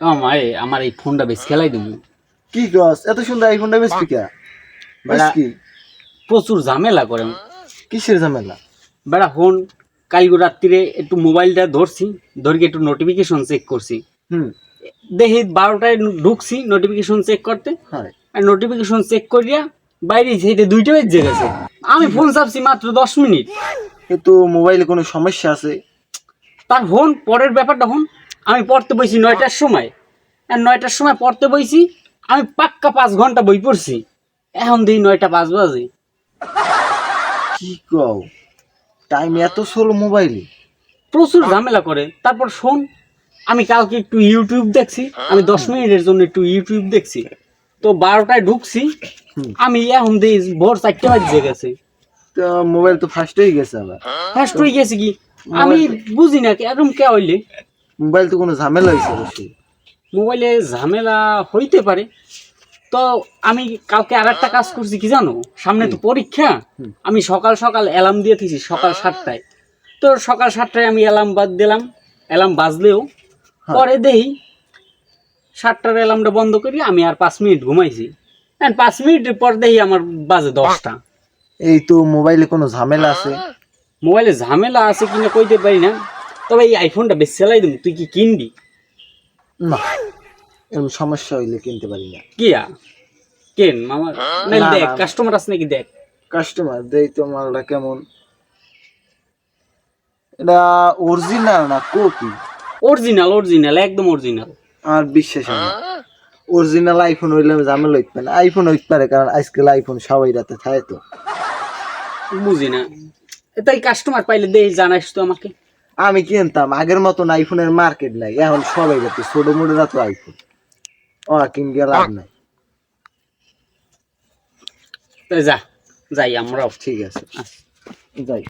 আমার আমার এই ফোনটা বেশ খেলাই দেবো কি কস এত সুন্দর আইফোনটা বেচবি কে বেড়া। কি? প্রচুর ঝামেলা করে। কিসের ঝামেলা? বেড়া ফোন কালকে রাত্রিরে একটু মোবাইলটা ধরছি ধরে একটু নোটিফিকেশন চেক করছি। হুম। দেখি বারোটায় ঢুকছি নোটিফিকেশন চেক করতে। আর নোটিফিকেশন চেক করিয়া বাইরে সেইটা দুইটা বেজে গেছে। আমি ফোন চাপছি মাত্র দশ মিনিট। তো মোবাইলে কোনো সমস্যা আছে? তার ফোন পরের ব্যাপারটা হন আমি পড়তে বইছি নয়টার সময়। নয়টার সময় পড়তে বইছি আমি পাক্কা পাঁচ ঘণ্টা বই পড়ছি। এখন দিই নয়টা পাঁচ বাজে। কি কও? টাইম এত স্লো মোবাইলে প্রচুর ঝামেলা করে। তারপর শোন আমি কালকে একটু ইউটিউব দেখছি আমি দশ মিনিটের জন্য একটু ইউটিউব দেখছি। তো বারোটায় ঢুকছি আমি এখন দিই ভোর চারটে বাজে গেছে। তো মোবাইল তো ফার্স্ট হয়ে গেছে আবার। ফার্স্ট হয়ে গেছে কি? আমি বুঝি না এরকম কে হইলে? মোবাইল তো কোনো ঝামেলা হয়েছে অবশ্যই মোবাইলে ঝামেলা হইতে পারে। তো আমি কালকে আর একটা কাজ করছি কি জানো? সামনে তো পরীক্ষা। আমি সকাল সকাল অ্যালার্ম দিয়ে থেছি সকাল সাতটায়। তো সকাল সাতটায় আমি অ্যালার্ম বাদ দিলাম। অ্যালার্ম বাজলেও হ্যাঁ। পরে দেই সাতটার অ্যালার্মটা বন্ধ করি আমি আর পাঁচ মিনিট ঘুমাইছি। পাঁচ মিনিট পর দেখি আমার বাজে দশটা। এই তো মোবাইলে কোনো ঝামেলা আছে? মোবাইলে ঝামেলা আছে কিনা কইতে পারি না। তবে এই আইফোনটা বেশ চালাই দেবো তুই কি কিনবি? না এরকম সমস্যা হইলে কিনতে পারি না। কিয়া? কেন? মামা না, দেখ কাস্টমার আছে নাকি দেখ। কাস্টমার দেই তো মালটা কেমন। এটা অরিজিনাল না কপি অরিজিনাল অরিজিনাল একদম অরিজিনাল আর বিশ্বাস হয় অরিজিনাল আইফোন হইলে আমি ঝামেলা হইতে পারে না। আইফোন হইতে পারে কারণ আজকাল আইফোন সবাই রাতে থাকে তো। বুঝি না। তাই কাস্টমার পাইলে দেই জানাইস তো আমাকে। আমি কিনতাম আগের মতন আইফোনের মার্কেট নাই এখন সবাই যাচ্ছে ছোট মোটেরা তো আইফোন ও গিয়ে লাভ নাই। যা যাই আমরাও ঠিক আছে। যাই।